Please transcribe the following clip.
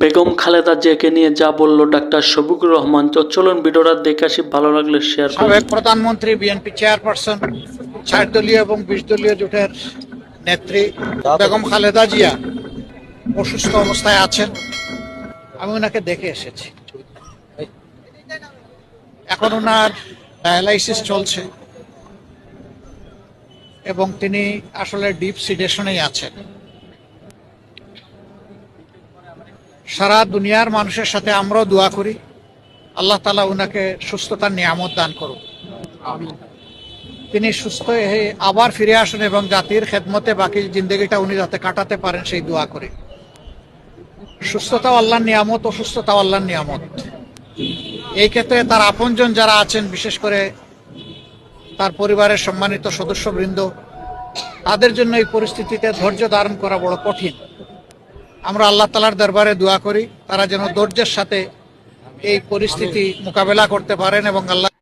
বেগম খালেদা জিয়াকে নিয়ে যা বলল ডাক্তার শফিকুর রহমান, তো চলুন ভিডিওটা দেখে আসি, ভালো লাগলে শেয়ার সাবেক প্রধানমন্ত্রী, বিএনপি চেয়ারপারসন, ষাট দলীয় এবং বিশ দলীয় জোটের নেত্রী বেগম খালেদা জিয়া অসুস্থ অবস্থায় আছেন। আমি ওনাকে দেখে এসেছি। এখন ওনার ডায়ালাইসিস চলছে এবং তিনি আসলে ডিপ সিডেশনেই আছেন। সারা দুনিয়ার মানুষের সাথে আমরাও দোয়া করি। আল্লাহ তালা ওনাকে সুস্থতার নিয়ামত দান করুন তিনি সুস্থ হয়ে আবার ফিরে আসেন এবং জাতির খেদমতে বাকি জিন্দগিটা উনি যাতে কাটাতে পারেন সেই দোয়া করে। সুস্থতা আল্লাহর নিয়ামত অসুস্থতা আল্লাহর নিয়ামত। এই ক্ষেত্রে তার আপনজন যারা আছেন, বিশেষ করে তার পরিবারের সম্মানিত সদস্যবৃন্দ, তাদের জন্য এই পরিস্থিতিতে ধৈর্য ধারণ করা বড় কঠিন। আমরা আল্লাহ তালার দরবারে দোয়া করি, তারা যেন ধৈর্যের সাথে এই পরিস্থিতি মোকাবেলা করতে পারেন এবং আল্লাহ